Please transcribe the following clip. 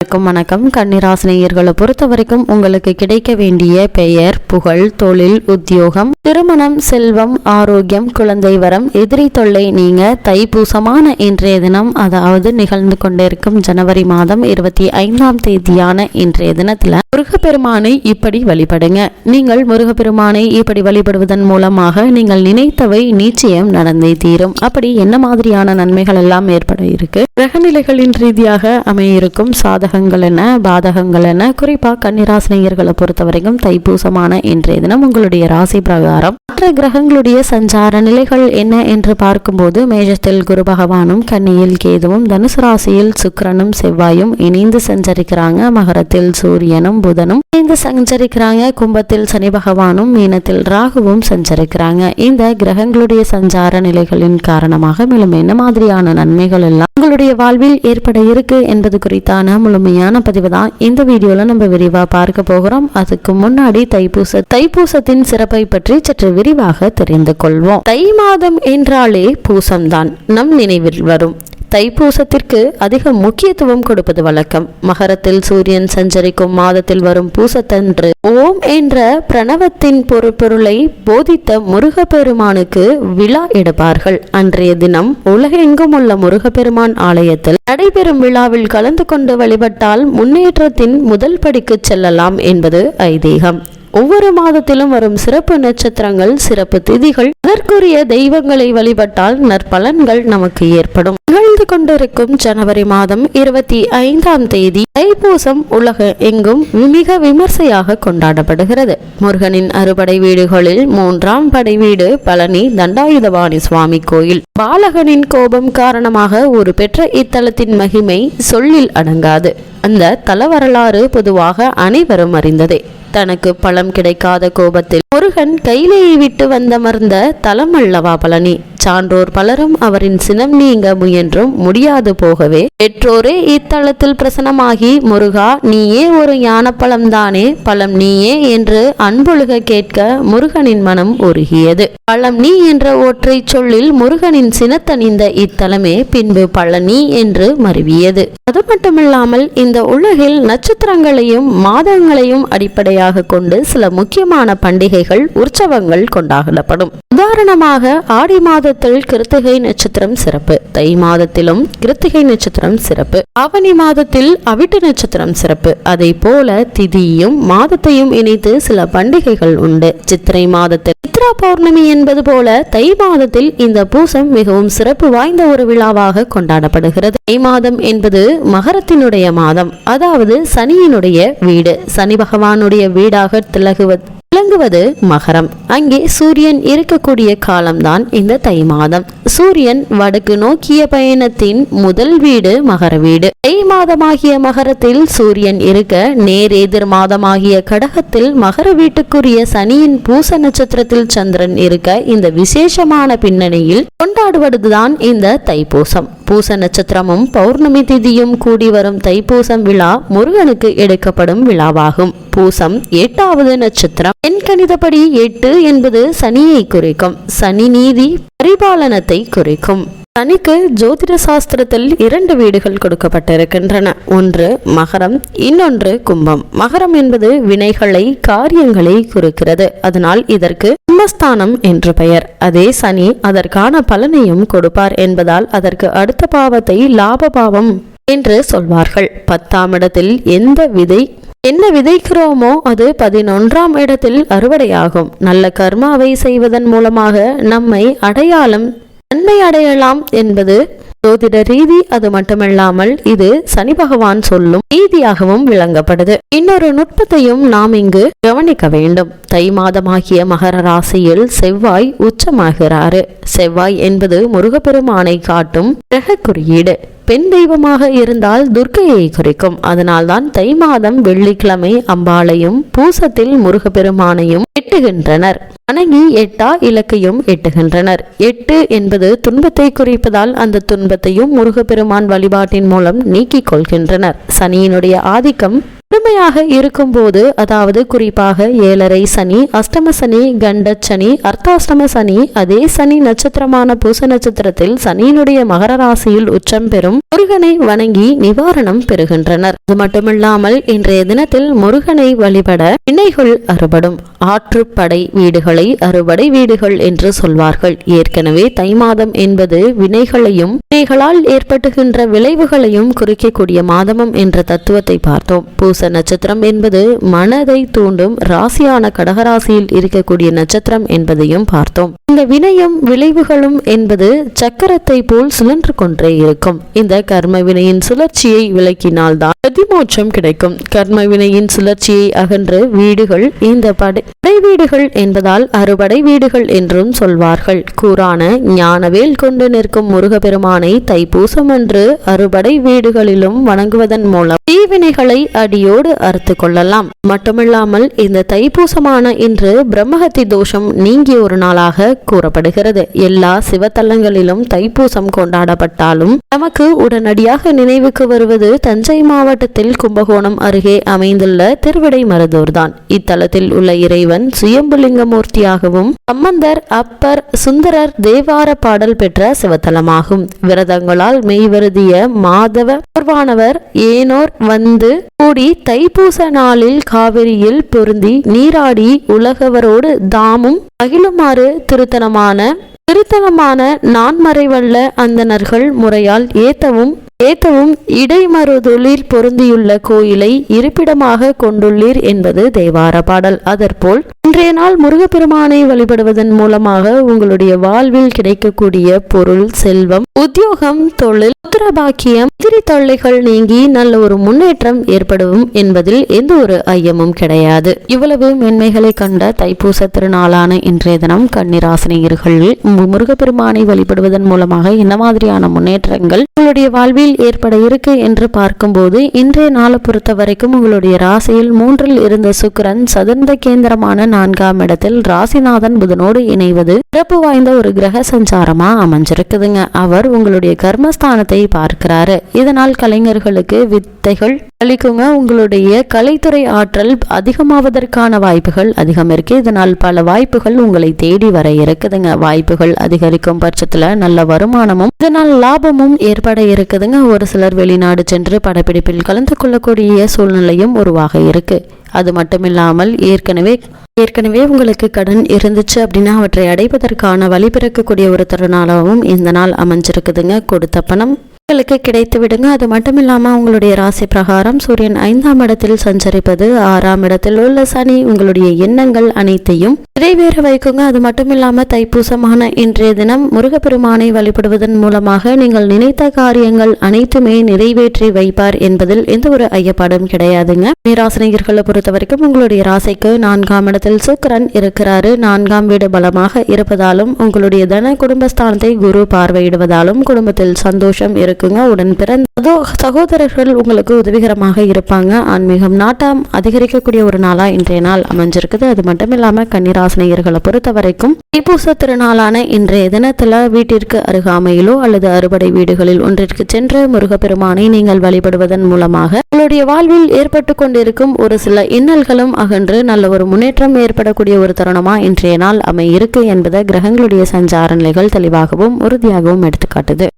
வணக்கம். கன்னிராசினியர்களை பொறுத்த வரைக்கும் உங்களுக்கு கிடைக்க வேண்டிய பெயர் புகழ் தொழில் உத்தியோகம் திருமணம் செல்வம் ஆரோக்கியம் குழந்தை வரம் எதிரி தொல்லை நீங்க தைப்பூசமான இன்றைய தினம் அதாவது நிகழ்ந்து கொண்டிருக்கும் ஜனவரி மாதம் இருபத்தி ஐந்தாம் தேதியான இன்றைய தினத்துல முருகப்பெருமானை இப்படி வழிபடுங்க. நீங்கள் முருகப்பெருமானை இப்படி வழிபடுவதன் மூலமாக நீங்கள் நினைத்தவை நிச்சயம் நடந்தே தீரும். அப்படி என்ன மாதிரியான நன்மைகள் எல்லாம் ஏற்பட இருக்கு? கிரகநிலைகளின் ரீதியாக அமையிருக்கும் சாதகங்கள் என்ன பாதகங்கள் என்ன குறிப்பாக கன்னிராசினியர்களை பொறுத்த வரைக்கும் தைப்பூசமான இன்றைய தினம் உங்களுடைய ராசி பிரகாரம். மற்ற கிரகங்களுடைய சஞ்சார நிலைகள் என்ன என்று பார்க்கும்போது மேஜத்தில் குரு பகவானும் கன்னியில் கேதுவும் தனுசு ராசியில் சுக்கிரனும் செவ்வாயும் இணைந்து சஞ்சரிக்கிறாங்க. மகரத்தில் சூரியனும் புதனும் இணைந்து சஞ்சரிக்கிறாங்க. கும்பத்தில் சனி பகவானும் மீனத்தில் ராகுவும் சஞ்சரிக்கிறாங்க. இந்த கிரகங்களுடைய சஞ்சார நிலைகளின் காரணமாக மேலும் என்ன மாதிரியான நன்மைகள் எல்லாம் உங்களுடைய வாழ்வில் ஏற்பட இருக்கு என்பது குறித்தான முழு முழுமையான பதிவு தான். இந்த வீடியோல நம்ம விரிவா பார்க்க போகிறோம். அதுக்கு முன்னாடி தைப்பூச தைப்பூசத்தின் சிறப்பை பற்றி சற்று விரிவாக தெரிந்து கொள்வோம். தை மாதம் என்றாலே பூசம்தான். நம் நினைவில் வரும். தைப்பூசத்திற்கு அதிக முக்கியத்துவம் கொடுப்பது வழக்கம். மகரத்தில் சூரியன் சஞ்சரிக்கும் மாதத்தில் வரும் பூசத்தன்று ஓம் என்ற பிரணவத்தின் பொருட்பொருளை போதித்த முருகப்பெருமானுக்கு விழா எடுப்பார்கள். அன்றைய தினம் உலகெங்கும் உள்ள முருகப்பெருமான் ஆலயத்தில் நடைபெறும் விழாவில் கலந்து கொண்டு வழிபட்டால் முன்னேற்றத்தின் முதல் படிக்கு செல்லலாம் என்பது ஐதீகம். ஒவ்வொரு மாதத்திலும் வரும் சிறப்பு நட்சத்திரங்கள் சிறப்பு திதிகள் அதற்குரிய தெய்வங்களை வழிபட்டால் நற்பலன்கள் நமக்கு ஏற்படும். நிகழ்ந்து கொண்டிருக்கும் ஜனவரி மாதம் இருபத்தி ஐந்தாம் தேதி தைப்பூசம் உலக எங்கும் மிக விமர்சையாக கொண்டாடப்படுகிறது. முருகனின் அறுபடை வீடுகளில் மூன்றாம் படை வீடு பழனி தண்டாயுதபாணி சுவாமி கோயில். பாலகனின் கோபம் காரணமாக ஒரு பெற்ற இத்தலத்தின் மகிமை சொல்லில் அடங்காது. அந்த தல வரலாறு பொதுவாக அனைவரும் அறிந்ததே. தனக்கு பழம் கிடைக்காத கோபத்தில் முருகன் கையிலேயே விட்டு வந்தமர்ந்த தலம் அல்லவா பழனி. சான்றோர் பலரும் அவரின் சினம் நீங்க முயன்றும் முடியாது போகவே. பெற்றோரே இத்தலத்தில் பிரசனமாகி முருகா நீயே ஒரு ஞானப்பழம் தானே பழம் நீயே என்று அன்பொழுக கேட்க முருகனின் மனம் உருகியது. பழம் நீ என்ற ஒற்றை சொல்லில் முருகனின் சினத்தணிந்த இத்தலமே பின்பு பழனி என்று மருவியது. அது மட்டுமில்லாமல் இந்த உலகில் நட்சத்திரங்களையும் மாதங்களையும் அடிப்படையாக கொண்டு சில முக்கியமான பண்டிகைகள் உற்சவங்கள் கொண்டாடப்படும். உதாரணமாக ஆடி மாதத்தில் கிருத்திகை நட்சத்திரம் சிறப்பு. தை மாதத்திலும் கிருத்திகை நட்சத்திரம் சிறப்பு. ஆவணி மாதத்தில் அவிட்டு நட்சத்திரம் சிறப்பு. அதை போல திதியும் மாதத்தையும் இணைத்து சில பண்டிகைகள் உண்டு. சித்திரை மாதத்தில் சித்ரா பௌர்ணமி என்பது போல தை மாதத்தில் இந்த பூசம் மிகவும் சிறப்பு வாய்ந்த ஒரு விழாவாக கொண்டாடப்படுகிறது. தை மாதம் என்பது மகரத்தினுடைய மாதம். அதாவது சனியினுடைய வீடு. சனி பகவானுடைய வீடாக திலகுவது விளங்குவது மகரம். அங்கே சூரியன் இருக்கக்கூடிய காலம்தான் இந்த தை மாதம். சூரியன் வடக்கு நோக்கிய பயணத்தின் முதல் வீடு மகர வீடு. தை மாதமாகிய மகரத்தில் சூரியன் இருக்க நேர் எதிர் மாதமாகிய கடகத்தில் மகர வீட்டுக்குரிய சனியின் பூச நட்சத்திரத்தில் சந்திரன் இருக்க இந்த விசேஷமான பின்னணியில் கொண்டாடுவதுதான் இந்த தைப்பூசம். பூச நட்சத்திரமும் பௌர்ணமி திதியும் கூடி வரும் தைப்பூசம் விழா முருகனுக்கு எடுக்கப்படும் விழாவாகும். பூசம் எட்டாவது நட்சத்திரம். என் கணிதப்படி எட்டு என்பது சனியை குறிக்கும். சனி நீதி பரிபாலனத்தை குறிக்கும். சனிக்கு ஜோதிட சாஸ்திரத்தில் இரண்டு வீடுகள் கொடுக்கப்பட்டிருக்கின்றன. ஒன்று மகரம் இன்னொன்று கும்பம். மகரம் என்பது வினைகளை காரியங்களை குறிக்கிறது. அதனால் இதற்கு கும்பஸ்தானம் என்று பெயர். அதே சனி அதற்கான பலனையும் கொடுப்பார் என்பதால் அதற்கு அடுத்த பாவத்தை லாப பாவம் என்று சொல்வார்கள். பத்தாம் இடத்தில் எந்த விதை என்ன விதைக்கிறோமோ அது பதினொன்றாம் இடத்தில் அறுவடையாகும். நல்ல கர்மாவை செய்வதன் மூலமாக நம்மை அடையாளம் நன்மை அடையலாம் என்பது ஜோதிட ரீதி அது மட்டுமல்லாமல் இது சனி பகவான் சொல்லும் ரீதியாகவும் விளங்கப்படுது. இன்னொரு நுட்பத்தையும் நாம் இங்கு கவனிக்க வேண்டும். தை மாதமாகிய மகர ராசியில் செவ்வாய் உச்சமாகிறாரு. செவ்வாய் என்பது முருகப்பெருமானை காட்டும் கிரக குறியீடு. பெண் தெய்வமாக இருந்தால் துர்க்கையை குறிக்கும். அதனால்தான் தை மாதம் வெள்ளிக்கிழமை அம்பாளையும் பூசத்தில் முருகப்பெருமானையும் எட்டுகின்றனர். வணங்கி எட்டா இலக்கையும் எட்டுகின்றனர். எட்டு என்பது துன்பத்தை குறிப்பதால் அந்த துன்பத்தையும் முருகப்பெருமான் வழிபாட்டின் மூலம் நீக்கிக் கொள்கின்றனர். சனியினுடைய ஆதிக்கம் முழுமையாக இருக்கும்போது அதாவது குறிப்பாக ஏழரை சனி அஷ்டம சனி கண்ட சனி அர்த்தாஷ்டம சனி அதே சனி நட்சத்திரமான பூச நட்சத்திரத்தில் சனியினுடைய மகர ராசியில் உச்சம் பெறும் முருகனை வணங்கி நிவாரணம் பெறுகின்றனர். அது மட்டுமில்லாமல் இன்றைய தினத்தில் முருகனை வழிபட வினைகள் அறுபடும். ஆற்றுப்படை வீடுகளை அறுவடை வீடுகள் என்று சொல்வார்கள். ஏற்கனவே தை மாதம் என்பது வினைகளையும் வினைகளால் ஏற்பட்டுகின்ற விளைவுகளையும் குறிக்கக்கூடிய மாதமும் என்ற தத்துவத்தை பார்த்தோம். பூச நட்சத்திரம் என்பது மனதை தூண்டும் ராசியான கடகராசியில் இருக்கக்கூடிய நட்சத்திரம் என்பதையும் பார்த்தோம். இந்த வினையும் விளைவுகளும் என்பது சக்கரத்தை போல் சுழன்று கொண்டே இருக்கும். இந்த கர்ம வினையின் சுழற்சியை விளக்கினால்தான் பிரதிமோட்சம் கிடைக்கும். கர்ம வினையின் சுழற்சியை அகன்று வீடுகள் இந்த படை வீடுகள் என்பதால் அறுபடை வீடுகள் என்றும் சொல்வார்கள். கூறான ஞானவேல் கொண்டு நிற்கும் முருகப்பெருமானை தைப்பூசம் என்று அறுபடை வீடுகளிலும் வணங்குவதன் மூலம் தீவினைகளை அடியோடு அறுத்து கொள்ளலாம். மட்டுமில்லாமல் இந்த தைப்பூசமான இன்று பிரம்மஹத்தி தோஷம் நீங்கிய ஒரு நாளாக கூறப்படுகிறது. எல்லா சிவத்தலங்களிலும் தைப்பூசம் கொண்டாடப்பட்டாலும் நமக்கு உடனடியாக நினைவுக்கு வருவது தஞ்சை மாவட்ட மாவட்டத்தில் கும்பகோணம் அருகே அமைந்துள்ள திருவிடை மருதூர்தான். இத்தலத்தில் உள்ள இறைவன் சுயம்புலிங்கமூர்த்தியாகவும் சம்பந்தர் அப்பர் சுந்தரர் தேவார பாடல் பெற்ற சிவத்தலமாகும். விரதங்களால் மெய்வருதிய மாதவ பூர்வானவர் ஏனோர் வந்து கூடி தைப்பூச நாளில் காவிரியில் பொருந்தி நீராடி உலகவரோடு தாமும் மகிழுமாறு திருத்தனமான திருத்தலமான நான்மறைவல்ல அந்தணர்கள் முறையால் ஏத்தவும் ஏத்தவும் இடைமருதொழில் பொருந்தியுள்ள கோயிலை இருப்பிடமாக கொண்டுள்ளீர் என்பது தேவார பாடல். அதற்போல் இன்றைய நாள் முருகப்பெருமானை வழிபடுவதன் மூலமாக உங்களுடைய வாழ்வில் கிடைக்கக்கூடிய பொருள் செல்வம் உத்தியோகம் தொழில் புத்திரபாக்கியம் எதிரி தொல்லைகள் நீங்கி நல்ல ஒரு முன்னேற்றம் ஏற்படும் என்பதில் எந்த ஒரு ஐயமும் கிடையாது. இவ்வளவு மென்மைகளை கண்ட தைப்பூச திருநாளான இன்றைய தினம் கன்னிராசினியர்கள் முருகப்பெருமானை வழிபடுவதன் மூலமாக என்ன மாதிரியான முன்னேற்றங்கள் உங்களுடைய வாழ்வில் ஏற்பட இருக்கு என்று பார்க்கும்போது இன்றைய நாளை பொறுத்த வரைக்கும் உங்களுடைய ராசியில் மூன்றில் இருந்த சுக்கிரன் சதுர்ந்த கேந்திரமான நான்காம் இடத்தில் ராசிநாதன் புதனோடு இணைவது சிறப்பு வாய்ந்த ஒரு கிரக சஞ்சாரமா அமைஞ்சிருக்குதுங்க. அவர் உங்களுடைய கர்மஸ்தானத்தை பார்க்கிறாரு. இதனால் கலைஞர்களுக்கு வித்தைகள் அளிக்குங்க. உங்களுடைய கலைத்துறை ஆற்றல் அதிகமாவதற்கான வாய்ப்புகள் அதிகம் இருக்கு. இதனால் பல வாய்ப்புகள் உங்களை தேடி வர இருக்குதுங்க. வாய்ப்புகள் அதிகரிக்கும் பட்சத்துல நல்ல வருமானமும் இதனால் லாபமும் ஏற்பட இருக்குதுங்க. ஒரு சிலர் வெளிநாடு சென்று படப்பிடிப்பில் கலந்து கொள்ளக்கூடிய சூழ்நிலையும் உருவாக இருக்கு. அது மட்டும் இல்லாமல் ஏற்கனவே ஏற்கனவே உங்களுக்கு கடன் இருந்துச்சு அப்படின்னா அவற்றை அடைப்பதற்கான வழி பிறக்கக்கூடிய ஒரு தருணாலாவும் இந்த நாள் அமைஞ்சிருக்குதுங்க. கொடுத்த பணம் உங்களுக்கு கிடைத்து விடுங்க. அது மட்டும் இல்லாமல் உங்களுடைய ராசி பிரகாரம் சூரியன் ஐந்தாம் இடத்தில் சஞ்சரிப்பது ஆறாம் இடத்தில் உள்ள சனி உங்களுடைய எண்ணங்கள் அனைத்தையும் நிறைவேற வைக்குங்க. அது மட்டும் இல்லாமல் தைப்பூசமான இன்றைய தினம் முருகப்பெருமானை வழிபடுவதன் மூலமாக நீங்கள் நினைத்த காரியங்கள் அனைத்துமே நிறைவேற்றி வைப்பார் என்பதில் எந்த ஒரு ஐயப்பாடும் கிடையாதுங்க. நீராசனிகர்களை பொறுத்த வரைக்கும் உங்களுடைய ராசிக்கு நான்காம் இடத்தில் சுக்கரன் இருக்கிறாரு. நான்காம் வீடு பலமாக இருப்பதாலும் உங்களுடைய தன குடும்பஸ்தானத்தை குரு பார்வையிடுவதாலும் குடும்பத்தில் சந்தோஷம் இருக்கு. இருக்குங்க. உடன் பிறந்ததோ சகோதரர்கள் உங்களுக்கு உதவிகரமாக இருப்பாங்க. ஆன்மீகம் நாட்டம் அதிகரிக்கக்கூடிய ஒரு நாளா இன்றைய நாள் அமைஞ்சிருக்குது. அது மட்டும் இல்லாம கன்னிராசினியர்களை பொறுத்த வரைக்கும் தைப்பூச திருநாளான இன்றைய தினத்துல வீட்டிற்கு அருகாமையிலோ அல்லது அறுபடை வீடுகளில் ஒன்றிற்கு சென்று முருகப்பெருமானை நீங்கள் வழிபடுவதன் மூலமாக உங்களுடைய வாழ்வில் ஏற்பட்டு கொண்டிருக்கும் ஒரு சில இன்னல்களும் அகன்று நல்ல ஒரு முன்னேற்றம் ஏற்படக்கூடிய ஒரு தருணமா இன்றைய நாள் அமை இருக்கு என்பதை கிரகங்களுடைய சஞ்சார நிலைகள் தெளிவாகவும் உறுதியாகவும் எடுத்துக்காட்டுது.